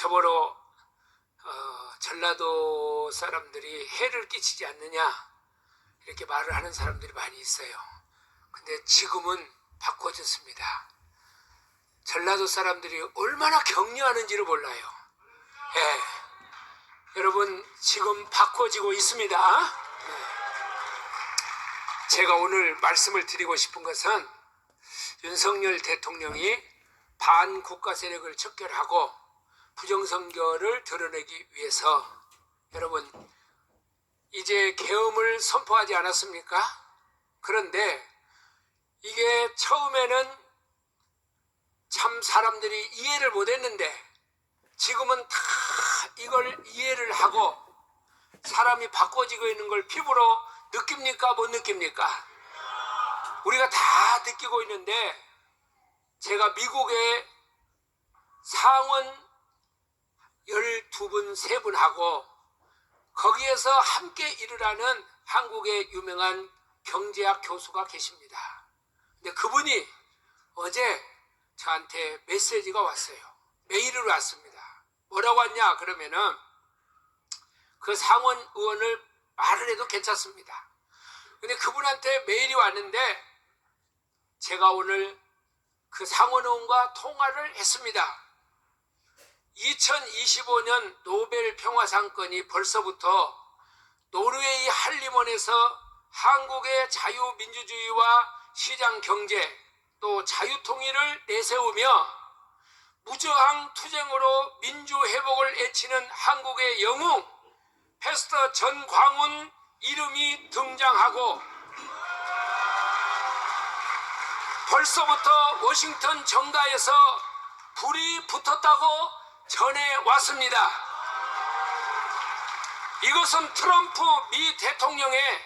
저보러 어, 전라도 사람들이 해를 끼치지 않느냐 이렇게 말을 하는 사람들이 많이 있어요. 근데 지금은 바꿔졌습니다. 전라도 사람들이 얼마나 격려하는지를 몰라요. 예. 여러분 지금 바꿔지고 있습니다. 네. 제가 오늘 말씀을 드리고 싶은 것은 윤석열 대통령이 반국가 세력을 척결하고 부정선거를 드러내기 위해서 여러분 이제 계엄을 선포하지 않았습니까? 그런데 이게 처음에는 참 사람들이 이해를 못했는데 지금은 다 이걸 이해를 하고 사람이 바꿔지고 있는 걸 피부로 느낍니까? 못 느낍니까? 우리가 다 느끼고 있는데 제가 미국의 상원 12분, 3분 하고 거기에서 함께 일을 하는 한국의 유명한 경제학 교수가 계십니다. 근데 그분이 어제 저한테 메시지가 왔어요. 메일을 왔습니다. 뭐라고 왔냐? 그러면은 그 상원 의원을 말을 해도 괜찮습니다. 근데 그분한테 메일이 왔는데 제가 오늘 그 상원 의원과 통화를 했습니다. 2025년 노벨 평화상권이 벌써부터 노르웨이 할리몬에서 한국의 자유민주주의와 시장 경제 또 자유통일을 내세우며 무저항 투쟁으로 민주회복을 애치는 한국의 영웅 패스터 전광훈 이름이 등장하고 벌써부터 워싱턴 정가에서 불이 붙었다고 전해 왔습니다. 이것은 트럼프 미 대통령의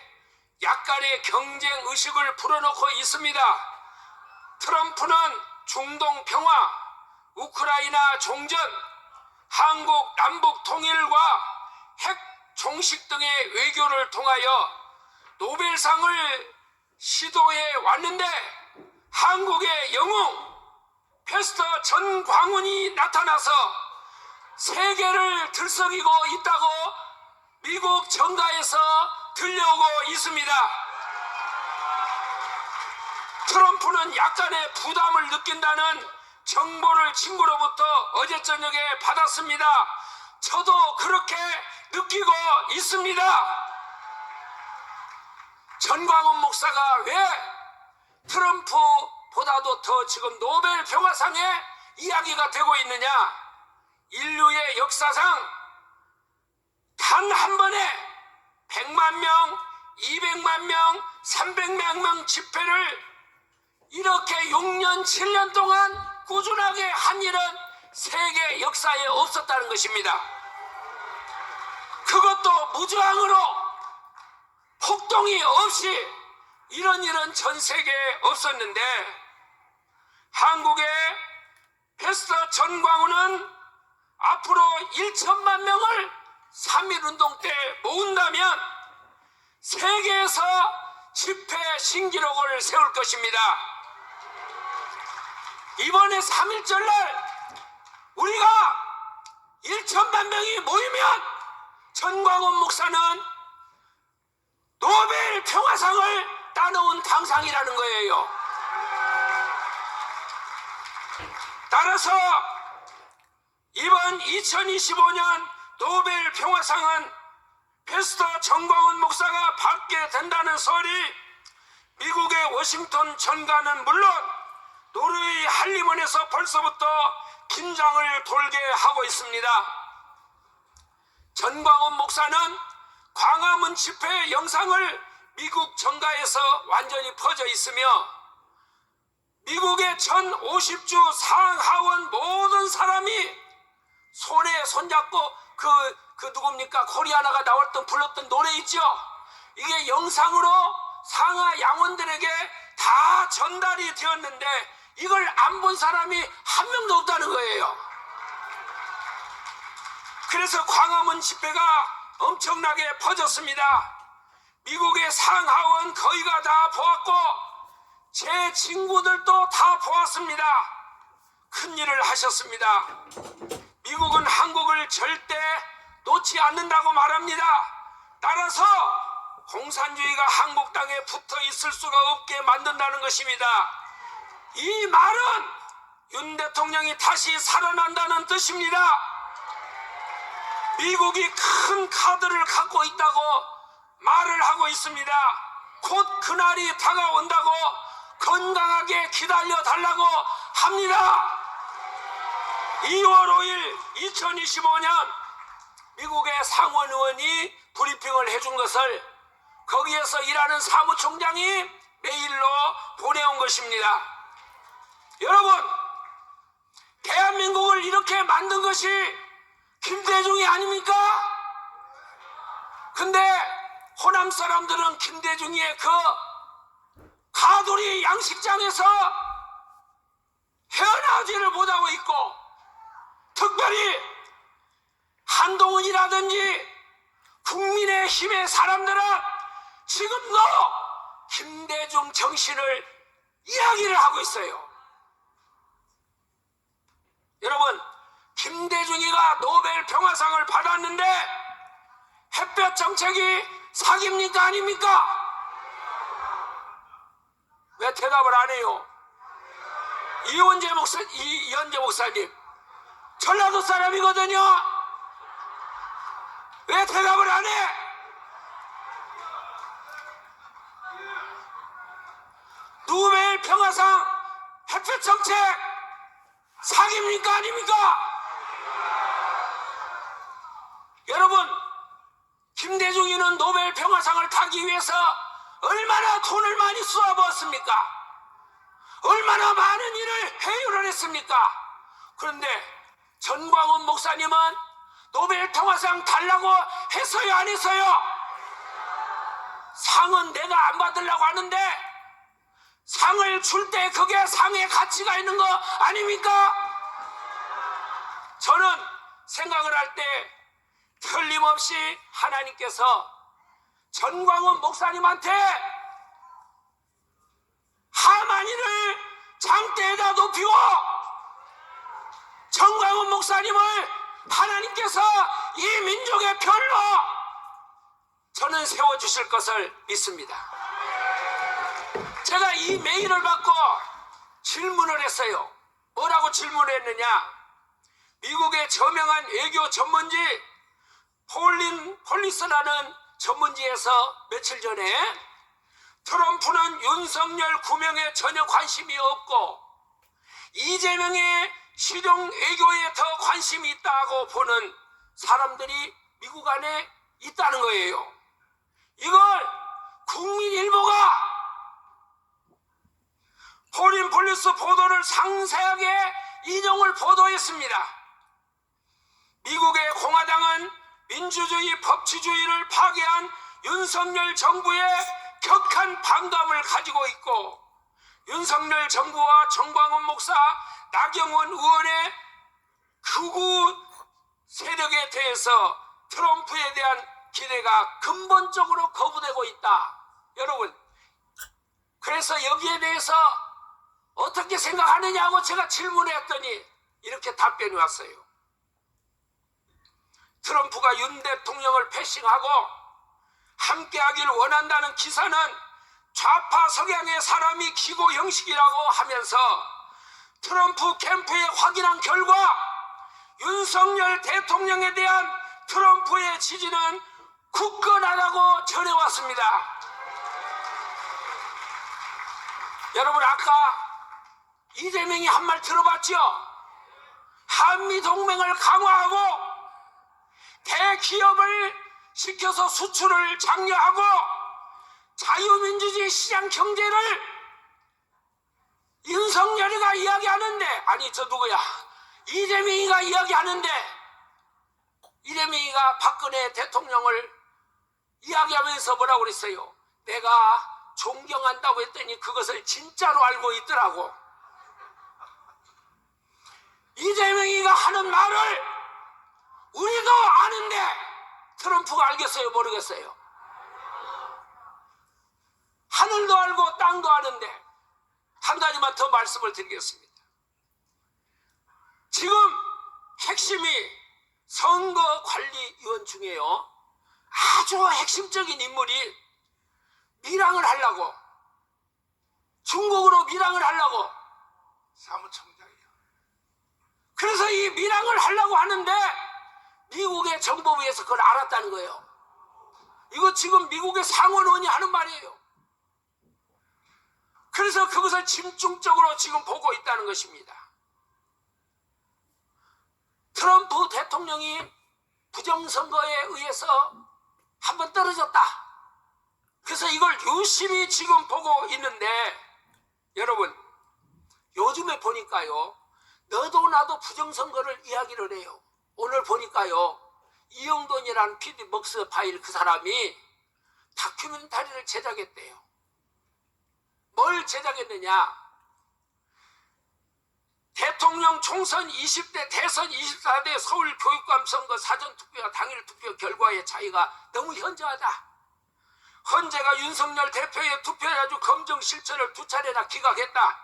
약간의 경쟁 의식을 불어넣고 있습니다. 트럼프는 중동 평화, 우크라이나 종전, 한국 남북 통일과 핵 종식 등의 외교를 통하여 노벨상을 시도해 왔는데 한국의 영웅 패스터 전광훈이 나타나서 세계를 들썩이고 있다고 미국 정가에서 들려오고 있습니다. 트럼프는 약간의 부담을 느낀다는 정보를 친구로부터 어제 저녁에 받았습니다. 저도 그렇게 느끼고 있습니다. 전광훈 목사가 왜 트럼프보다도 더 지금 노벨 평화상에 이야기가 되고 있느냐? 인류의 역사상 단 한 번에 100만 명, 200만 명, 300만 명 집회를 이렇게 6년, 7년 동안 꾸준하게 한 일은 세계 역사에 없었다는 것입니다. 그것도 무저항으로 폭동이 없이 이런 일은 전 세계에 없었는데 한국의 패스터 전광훈은 앞으로 1천만 명을 3.1운동 때 모은다면 세계에서 집회 신기록을 세울 것입니다. 이번에 3.1절 날 우리가 1천만 명이 모이면 전광훈 목사는 노벨 평화상을 따놓은 당상이라는 거예요. 따라서 이번 2025년 노벨 평화상은 패스터 정광훈 목사가 받게 된다는 소리 미국의 워싱턴 전가는 물론 노르웨이 할리몬에서 벌써부터 긴장을 돌게 하고 있습니다. 전광훈 목사는 광화문 집회 영상을 미국 정가에서 완전히 퍼져 있으며 미국의 1050주 상하원 모든 사람이 손에 손잡고 그, 그 누굽니까? 코리아나가 나왔던 불렀던 노래 있죠? 이게 영상으로 상하 양원들에게 다 전달이 되었는데 이걸 안 본 사람이 한 명도 없다는 거예요. 그래서 광화문 집회가 엄청나게 퍼졌습니다. 미국의 상하원 거의가 다 보았고 제 친구들도 다 보았습니다. 큰 일을 하셨습니다. 미국은 한국을 절대 놓지 않는다고 말합니다. 따라서 공산주의가 한국 땅에 붙어 있을 수가 없게 만든다는 것입니다. 이 말은 윤 대통령이 다시 살아난다는 뜻입니다. 미국이 큰 카드를 갖고 있다고 말을 하고 있습니다. 곧 그날이 다가온다고 건강하게 기다려 달라고 합니다. 2월 5일 2025년 미국의 상원 의원이 브리핑을 해준 것을 거기에서 일하는 사무총장이 메일로 보내온 것입니다. 여러분, 대한민국을 이렇게 만든 것이 김대중이 아닙니까? 근데 호남 사람들은 김대중의 그 가돌이 양식장에서 헤어나오지를 못하고 있고 특별히 한동훈이라든지 국민의 힘의 사람들은 지금도 김대중 정신을 이야기를 하고 있어요. 여러분, 김대중이가 노벨 평화상을 받았는데 햇볕 정책이 사기입니까 아닙니까? 왜 대답을 안 해요? 이원재 목사, 이, 이현재 목사님, 전라도 사람이거든요. 왜 대답을 안 해? 노벨 평화상 햇볕 정책 사기입니까 아닙니까? 여러분, 김대중이는 노벨 평화상을 타기 위해서 얼마나 돈을 많이 쏘아부었습니까? 얼마나 많은 일을 해결을 했습니까? 그런데 전광훈 목사님은 노벨 평화상 달라고 했어요, 안 했어요? 상은 내가 안 받으려고 하는데 상을 줄 때 그게 상의 가치가 있는 거 아닙니까? 저는 생각을 할 때 틀림없이 하나님께서 전광훈 목사님한테 하만이를 장대에다 높이고 전광훈 목사님을 하나님께서 이 민족의 별로 저는 세워주실 것을 믿습니다. 제가 이 메일을 받고 질문을 했어요. 뭐라고 질문했느냐? 미국의 저명한 외교 전문지 폴린 폴리스라는 전문지에서 며칠 전에 트럼프는 윤석열 구명에 전혀 관심이 없고 이재명의 실용 외교에 더 관심이 있다고 보는 사람들이 미국 안에 있다는 거예요. 이걸 국민일보가 포린 폴리스 보도를 상세하게 인용을 보도했습니다. 미국의 공화당은 민주주의 법치주의를 파괴한 윤석열 정부의 격한 반감을 가지고 있고 윤석열 정부와 정광훈 목사, 나경원 의원의 극우 세력에 대해서 트럼프에 대한 기대가 근본적으로 거부되고 있다. 여러분, 그래서 여기에 대해서 어떻게 생각하느냐고 제가 질문했더니 이렇게 답변이 왔어요. 트럼프가 윤 대통령을 패싱하고 함께하길 원한다는 기사는 좌파 성향의 사람이 기고 형식이라고 하면서 트럼프 캠프에 확인한 결과 윤석열 대통령에 대한 트럼프의 지지는 굳건하다고 전해왔습니다. 여러분 아까 이재명이 한 말 들어봤죠? 한미 동맹을 강화하고 대기업을 시켜서 수출을 장려하고 자유민주주의 시장 경제를 윤석열이가 이야기하는데 아니 저 누구야 이재명이가 이야기하는데 이재명이가 박근혜 대통령을 이야기하면서 뭐라고 그랬어요? 내가 존경한다고 했더니 그것을 진짜로 알고 있더라고. 이재명이가 하는 말을 우리도 아는데 트럼프가 알겠어요? 모르겠어요? 하늘도 알고 땅도 아는데 한 가지만 더 말씀을 드리겠습니다. 핵심이 선거관리위원 중에요. 아주 핵심적인 인물이 밀항을 하려고 중국으로 밀항을 하려고 사무총장이요. 그래서 이 밀항을 하려고 하는데 미국의 정보부에서 그걸 알았다는 거예요. 이거 지금 미국의 상원의원이 하는 말이에요. 그래서 그것을 집중적으로 지금 보고 있다는 것입니다. 트럼프 대통령이 부정선거에 의해서 한번 떨어졌다. 그래서 이걸 유심히 지금 보고 있는데 여러분 요즘에 보니까요 너도 나도 부정선거를 이야기를 해요. 오늘 보니까요 이영돈이라는 PD 먹스 파일 그 사람이 다큐멘터리를 제작했대요. 뭘 제작했느냐? 대통령 총선 20대, 대선 24대 서울 교육감 선거 사전투표와 당일 투표 결과의 차이가 너무 현저하다. 헌재가 윤석열 대표의 투표야주 검증 실체를 두 차례나 기각했다.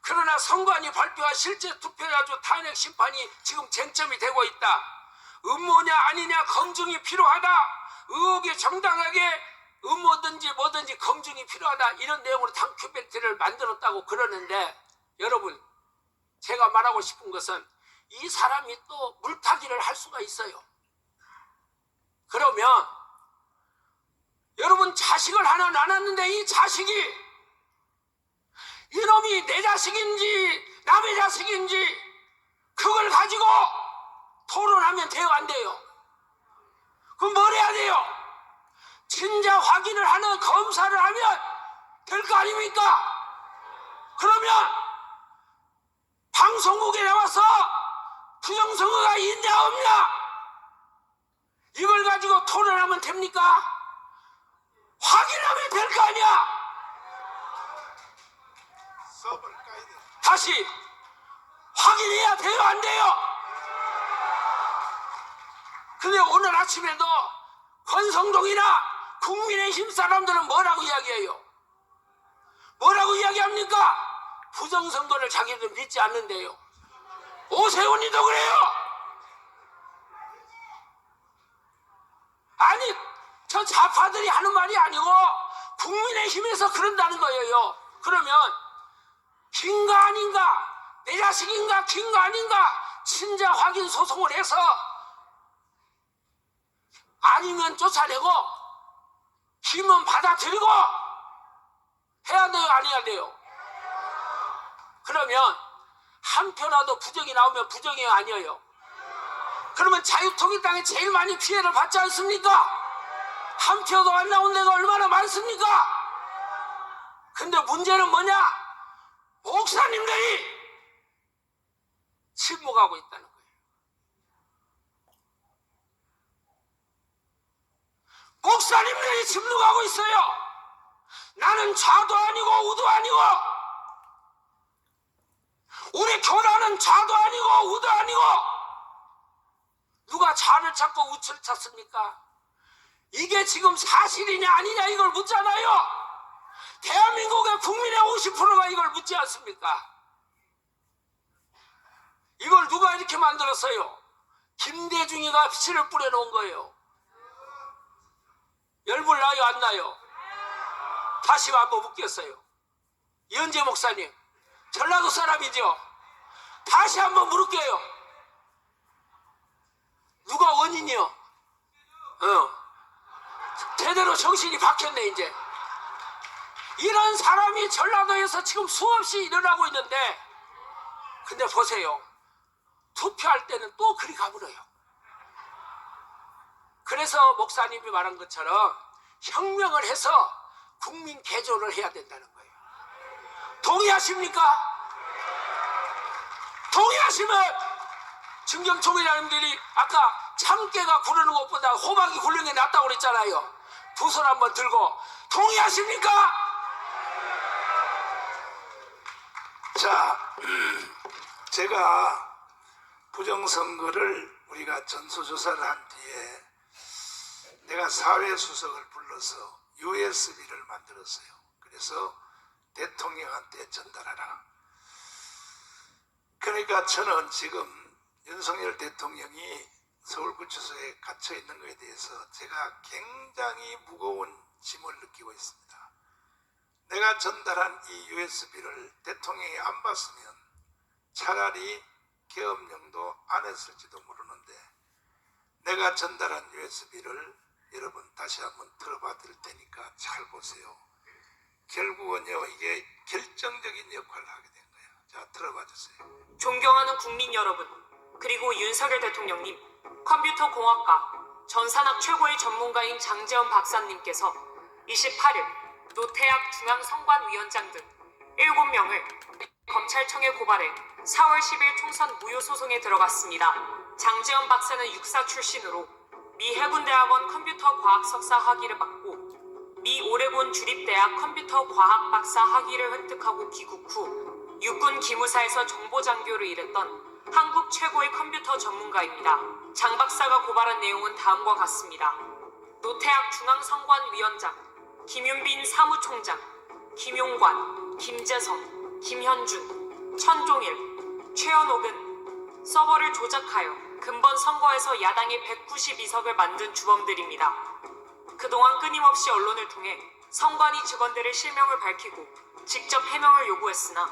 그러나 선관위 발표한 실제 투표야주 탄핵 심판이 지금 쟁점이 되고 있다. 음모냐 아니냐 검증이 필요하다. 의혹이 정당하게 음모든지 뭐든지 검증이 필요하다. 이런 내용으로 다큐멘터리를 만들었다고 그러는데 여러분 제가 말하고 싶은 것은 이 사람이 또 물타기를 할 수가 있어요. 그러면 여러분 자식을 하나 낳았는데 이 자식이 이놈이 내 자식인지 남의 자식인지 그걸 가지고 토론하면 돼요 안 돼요? 그럼 뭘 해야 돼요? 진짜 확인을 하는 검사를 하면 될 거 아닙니까? 그러면 방송국에 나와서 부정선거가 있냐 없냐 이걸 가지고 토론하면 됩니까? 확인하면 될 거 아니야. 다시 확인해야 돼요 안 돼요 근데 오늘 아침에도 권성동이나 국민의힘 사람들은 뭐라고 이야기해요? 뭐라고 이야기합니까? 부정선거를 자기들 믿지 않는데요. 오세훈이도 그래요! 아니 저 좌파들이 하는 말이 아니고 국민의힘에서 그런다는 거예요. 그러면 긴가 아닌가 내 자식인가 긴가 아닌가 친자 확인 소송을 해서 아니면 쫓아내고 김은 받아들이고 해야 돼요 안 해야 돼요? 그러면 한 표라도 부정이 나오면 부정이에요 아니에요. 그러면 자유통일당이 제일 많이 피해를 받지 않습니까? 한 표도 안 나온 데가 얼마나 많습니까? 근데 문제는 뭐냐? 목사님들이 침묵하고 있다는 거예요. 목사님들이 침묵하고 있어요. 나는 좌도 아니고 우도 아니고 우리 교단은 좌도 아니고 우도 아니고 누가 좌를 찾고 우를 찾습니까? 이게 지금 사실이냐 아니냐 이걸 묻잖아요. 대한민국의 국민의 50%가 이걸 묻지 않습니까? 이걸 누가 이렇게 만들었어요? 김대중이가 씨를 뿌려놓은 거예요. 열불 나요, 안 나요? 다시 한번 묻겠어요. 이현재 목사님, 전라도 사람이죠? 다시 한번 물을게요. 누가 원인이요? 어. 제대로 정신이 박혔네, 이제. 이런 사람이 전라도에서 지금 수없이 일어나고 있는데 근데 보세요 투표할 때는 또 그리 가물어요 그래서 목사님이 말한 것처럼 혁명을 해서 국민 개조를 해야 된다는 거예요 동의하십니까? 동의하시면 증경총회장님들이 아까 참깨가 구르는 것보다 호박이 굴르는 게 낫다고 그랬잖아요 두 손 한번 들고 동의하십니까? 자, 제가 부정선거를 우리가 전수조사를 한 뒤에 내가 사회수석을 불러서 USB를 만들었어요. 그래서 대통령한테 전달하라. 그러니까 저는 지금 윤석열 대통령이 서울구치소에 갇혀 있는 것에 대해서 제가 굉장히 무거운 짐을 느끼고 있습니다. 내가 전달한 이 USB를 대통령이 안 봤으면 차라리 계엄령도 안 했을지도 모르는데 내가 전달한 USB를 여러분 다시 한번 들어봐 드릴 테니까 잘 보세요. 결국은요 이게 결정적인 역할을 하게 된 거예요. 자 들어봐 주세요. 존경하는 국민 여러분, 그리고 윤석열 대통령님, 컴퓨터 공학과 전산학 최고의 전문가인 장재원 박사님께서 28일 노태학 중앙선관위원장 등 7명을 검찰청에 고발해 4월 10일 총선 무효 소송에 들어갔습니다. 장재원 박사는 육사 출신으로 미 해군대학원 컴퓨터 과학 석사 학위를 받고 미 오레곤 주립대학 컴퓨터 과학 박사 학위를 획득하고 귀국 후 육군 기무사에서 정보 장교를 일했던 한국 최고의 컴퓨터 전문가입니다. 장 박사가 고발한 내용은 다음과 같습니다. 노태학 중앙선관위원장, 김윤빈 사무총장, 김용관, 김재성, 김현준, 천종일, 최현옥은 서버를 조작하여 근본 선거에서 야당의 192석을 만든 주범들입니다. 그동안 끊임없이 언론을 통해 선관위 직원들의 실명을 밝히고 직접 해명을 요구했으나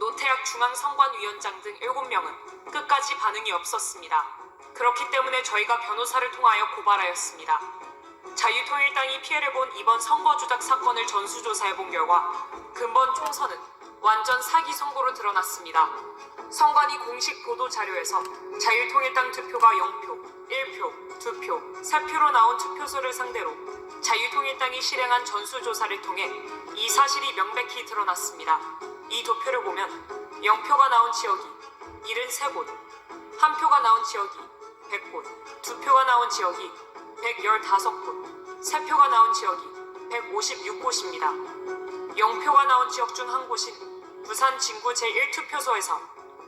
노태학 중앙선관위원장 등 7명은 끝까지 반응이 없었습니다. 그렇기 때문에 저희가 변호사를 통하여 고발하였습니다. 자유통일당이 피해를 본 이번 선거 조작 사건을 전수조사해 본 결과 근본 총선은 완전 사기 선거로 드러났습니다. 선관위 공식 보도 자료에서 자유통일당 투표가 0표, 1표, 2표, 3표로 나온 투표소를 상대로 자유통일당이 실행한 전수조사를 통해 이 사실이 명백히 드러났습니다. 이 도표를 보면 0표가 나온 지역이 73곳, 1표가 나온 지역이 100곳, 2표가 나온 지역이 115곳, 3표가 나온 지역이 156곳입니다. 0표가 나온 지역 중 한 곳인 부산 진구 제1투표소에서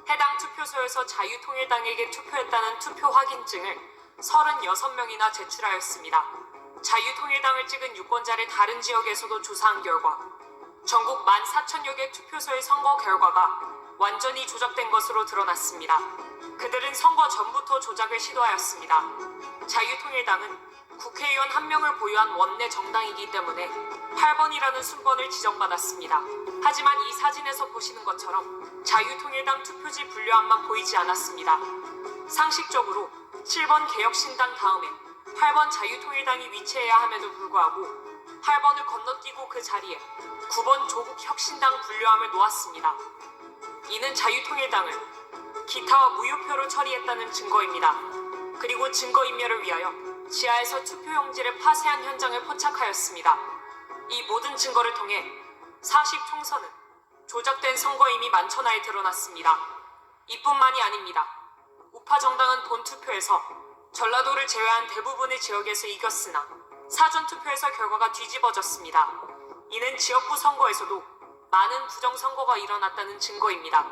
해당 투표소에서 자유통일당에게 투표했다는 투표 확인증을 36명이나 제출하였습니다. 자유통일당을 찍은 유권자를 다른 지역에서도 조사한 결과 전국 14,000여 개 투표소의 선거 결과가 완전히 조작된 것으로 드러났습니다. 그들은 선거 전부터 조작을 시도하였습니다. 자유통일당은 국회의원 한 명을 보유한 원내 정당이기 때문에 8번이라는 순번을 지정받았습니다. 하지만 이 사진에서 보시는 것처럼 자유통일당 투표지 분류함만 보이지 않았습니다. 상식적으로 7번 개혁신당 다음에 8번 자유통일당이 위치해야 함에도 불구하고 8번을 건너뛰고 그 자리에 9번 조국혁신당 분류함을 놓았습니다. 이는 자유통일당을 기타와 무효표로 처리했다는 증거입니다. 그리고 증거인멸을 위하여 지하에서 투표용지를 파쇄한 현장을 포착하였습니다. 이 모든 증거를 통해 40 총선은 조작된 선거임이 만천하에 드러났습니다. 이뿐만이 아닙니다. 우파 정당은 본 투표에서 전라도를 제외한 대부분의 지역에서 이겼으나 사전 투표에서 결과가 뒤집어졌습니다. 이는 지역구 선거에서도 많은 부정 선거가 일어났다는 증거입니다.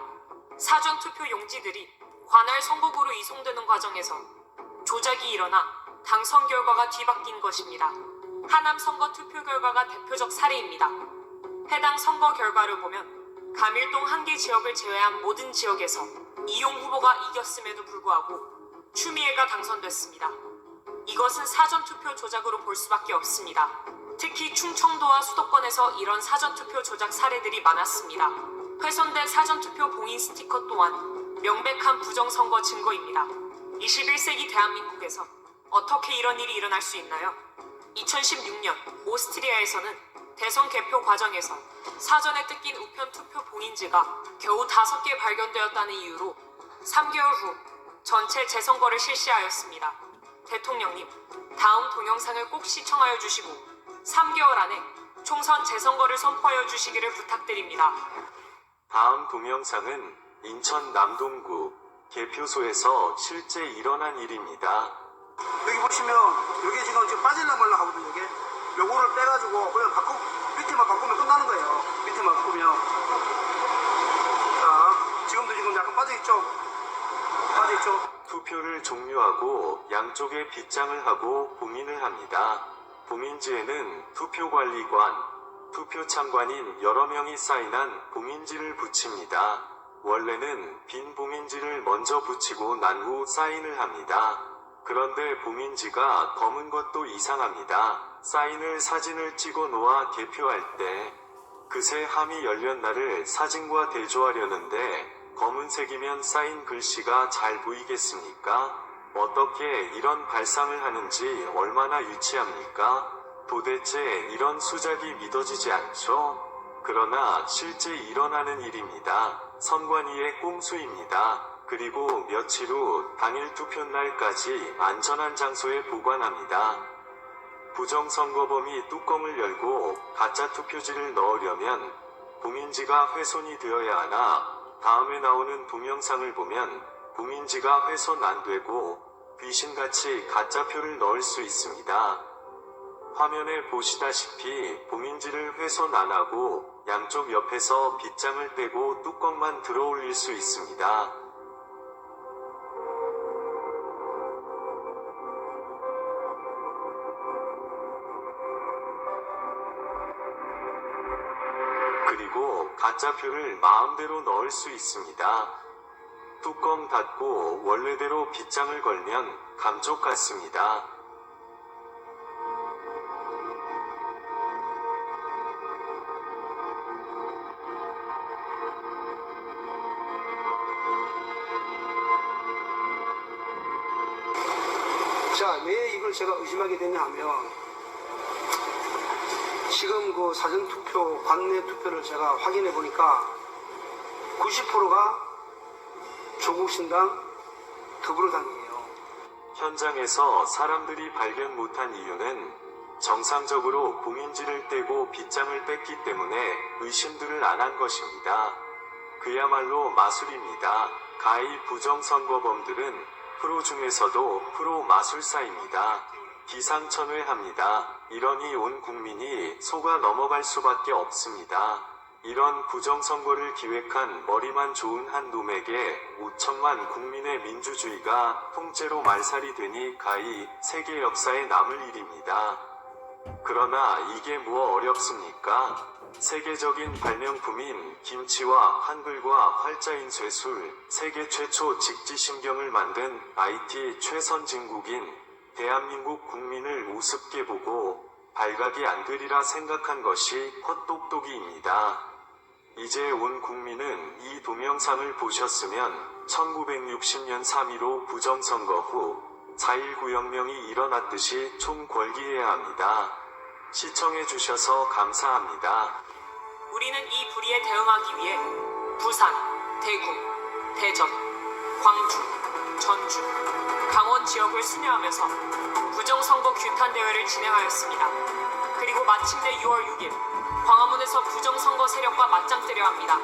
사전 투표 용지들이 관할 선거구로 이송되는 과정에서 조작이 일어나 당선 결과가 뒤바뀐 것입니다. 하남 선거 투표 결과가 대표적 사례입니다. 해당 선거 결과를 보면 감일동 한 개 지역을 제외한 모든 지역에서 이용 후보가 이겼음에도 불구하고 추미애가 당선됐습니다. 이것은 사전 투표 조작으로 볼 수밖에 없습니다. 특히 충청도와 수도권에서 이런 사전 투표 조작 사례들이 많았습니다. 훼손된 사전 투표 봉인 스티커 또한 명백한 부정선거 증거입니다. 21세기 대한민국에서 어떻게 이런 일이 일어날 수 있나요? 2016년 오스트리아에서는 대선 개표 과정에서 사전에 뜯긴 우편 투표 봉인지가 겨우 5개 발견되었다는 이유로 3개월 후 전체 재선거를 실시하였습니다. 대통령님, 다음 동영상을 꼭 시청하여 주시고 3개월 안에 총선 재선거를 선포하여 주시기를 부탁드립니다. 다음 동영상은 인천 남동구 개표소에서 실제 일어난 일입니다. 여기 보시면 여기 지금 지금 빠질라 말라 하거든요 이게 요거를 빼가지고 그냥 바꾸 밑에만 바꾸면 끝나는 거예요 밑에만 바꾸면 자 지금도 지금 약간 빠져있죠 빠져있죠 투표를 종료하고 양쪽에 빗장을 하고 봉인을 합니다. 봉인지에는 투표관리관, 투표 참관인 여러 명이 사인한 봉인지를 붙입니다. 원래는 빈 봉인지를 먼저 붙이고 난 후 사인을 합니다. 그런데 봉인지가 검은 것도 이상합니다. 사인을 사진을 찍어 놓아 개표할 때 그새 함이 날을 사진과 대조하려는데 검은색이면 사인 글씨가 잘 보이겠습니까? 어떻게 이런 발상을 하는지 얼마나 유치합니까? 도대체 이런 수작이 믿어지지 않죠? 그러나 실제 일어나는 일입니다. 선관위의 꼼수입니다. 그리고 며칠 후 당일 투표 날까지 안전한 장소에 보관합니다. 부정선거범이 뚜껑을 열고 가짜 투표지를 넣으려면 봉인지가 훼손이 되어야 하나 다음에 나오는 동영상을 보면 봉인지가 훼손 안 되고 귀신같이 가짜 표를 넣을 수 있습니다. 화면에 보시다시피 봉인지를 훼손 안 하고 양쪽 옆에서 빗장을 빼고 뚜껑만 들어 올릴 수 있습니다. 가짜표를 마음대로 넣을 수 있습니다. 뚜껑 닫고 원래대로 빗장을 걸면 감쪽 같습니다. 자, 왜 이걸 제가 의심하게 되냐 하면, 지금 그 사전투표, 관내 투표를 제가 확인해 보니까 90%가 조국신당 더불어당이에요. 현장에서 사람들이 발견 못한 이유는 정상적으로 봉인지를 떼고 빗장을 뺐기 때문에 의심들을 안 한 것입니다. 그야말로 마술입니다. 가히 부정선거범들은 프로 중에서도 프로 마술사입니다. 기상천외 합니다. 이러니 온 국민이 속아 넘어갈 수밖에 없습니다. 이런 부정선거를 기획한 머리만 좋은 한 놈에게 5천만 국민의 민주주의가 통째로 말살이 되니 가히 세계 역사에 남을 일입니다. 그러나 이게 뭐 어렵습니까? 세계적인 발명품인 김치와 한글과 활자인 쇠술, 세계 최초 직지신경을 만든 IT 최선진국인 대한민국 국민을 우습게 보고 발각이 안 되리라 생각한 것이 헛똑똑이입니다. 이제 온 국민은 이 동영상을 보셨으면 1960년 3.15 부정선거 후 4.19 혁명이 일어났듯이 총궐기해야 합니다. 시청해주셔서 감사합니다. 우리는 이 불의에 대응하기 위해 부산, 대구, 대전, 광주, 전주, 강원 지역을 순회하면서 부정선거 규탄 대회를 진행하였습니다. 그리고 마침내 6월 6일 광화문에서 부정선거 세력과 맞짱 뜨려 합니다.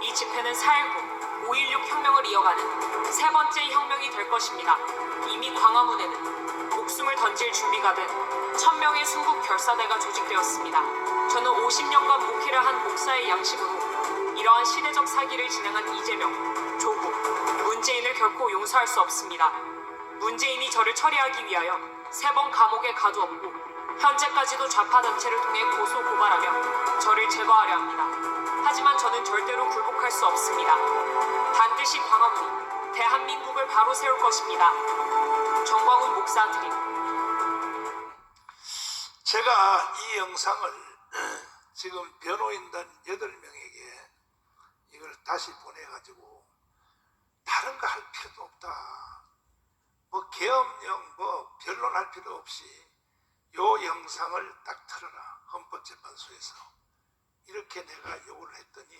이 집회는 4.19, 5.16 혁명을 이어가는 세 번째 혁명이 될 것입니다. 이미 광화문에는 목숨을 던질 준비가 된 천명의 순국 결사대가 조직되었습니다. 저는 50년간 목회를 한 목사의 양심으로 이러한 시대적 사기를 진행한 이재명, 조국, 문재인을 결코 용서할 수 없습니다. 문재인이 저를 처리하기 위하여 세 번 감옥에 가두었고 현재까지도 좌파 단체를 통해 고소 고발하며 저를 제거하려 합니다. 하지만 저는 절대로 굴복할 수 없습니다. 반드시 광화문이 대한민국을 바로 세울 것입니다. 정광훈 목사 드림. 제가 이 영상을 지금 변호인단 8명에게 이걸 다시 보내가지고 다른 거 할 필요도 없다. 뭐 계엄령 뭐 변론할 필요 없이 요 영상을 딱 틀어라. 헌법재판소에서. 이렇게 내가 요구를 했더니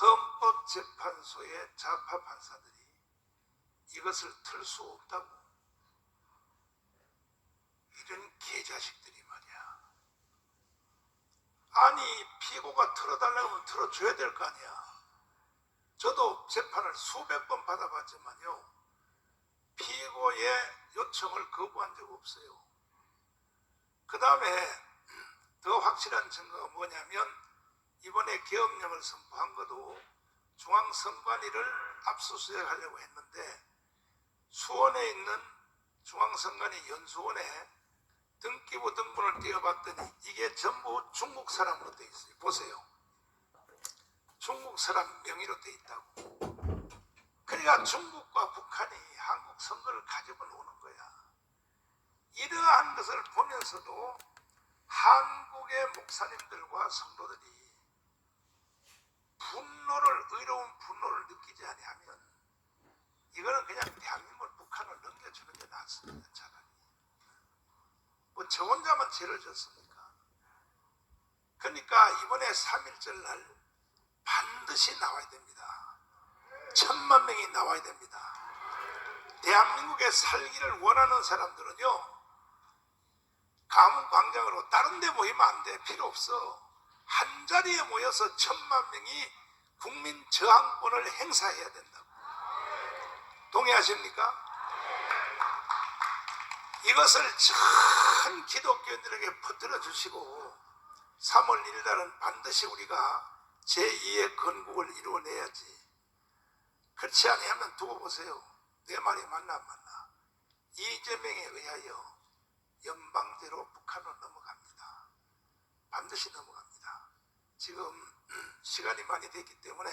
헌법재판소의 좌파 판사들이 이것을 틀 수 없다고 이런 개자식들이 말이야. 아니 피고가 틀어달라고 하면 틀어줘야 될 거 아니야. 저도 재판을 수백 번 받아봤지만요. 피고의 요청을 거부한 적 없어요. 그 다음에 더 확실한 증거가 뭐냐면 이번에 계엄령을 선포한 것도 중앙선관위를 압수수색하려고 했는데 수원에 있는 중앙선관위 연수원에 등기부 등본을 띄워봤더니 이게 전부 중국 사람으로 돼 있어요. 보세요. 중국 사람 명의로 돼 있다고. 그러니까 중국과 북한이 한국 선거를 가져고 노는 거야. 이러한 것을 보면서도 한국의 목사님들과 성도들이 분노를 의로운 분노를 느끼지 아니하면 이거는 그냥 대한민국 북한을 넘겨주는 게 낫습니다. 차라리. 뭐 저 혼자만 죄를 졌습니까? 그러니까 이번에 3.1절 날 반드시 나와야 됩니다. 천만 명이 나와야 됩니다. 대한민국에 살기를 원하는 사람들은요, 가문 광장으로 다른 데 모이면 안 돼. 필요 없어. 한 자리에 모여서 천만 명이 국민 저항권을 행사해야 된다고. 동의하십니까? 이것을 전 기독교인들에게 퍼뜨려 주시고 3월 1일 날은 반드시 우리가 제2의 건국을 이루어내야지. 그렇지 아니하면 두고 보세요. 내 말이 맞나 안 맞나. 이재명에 의하여 연방제로 북한으로 넘어갑니다. 반드시 넘어갑니다. 지금 시간이 많이 됐기 때문에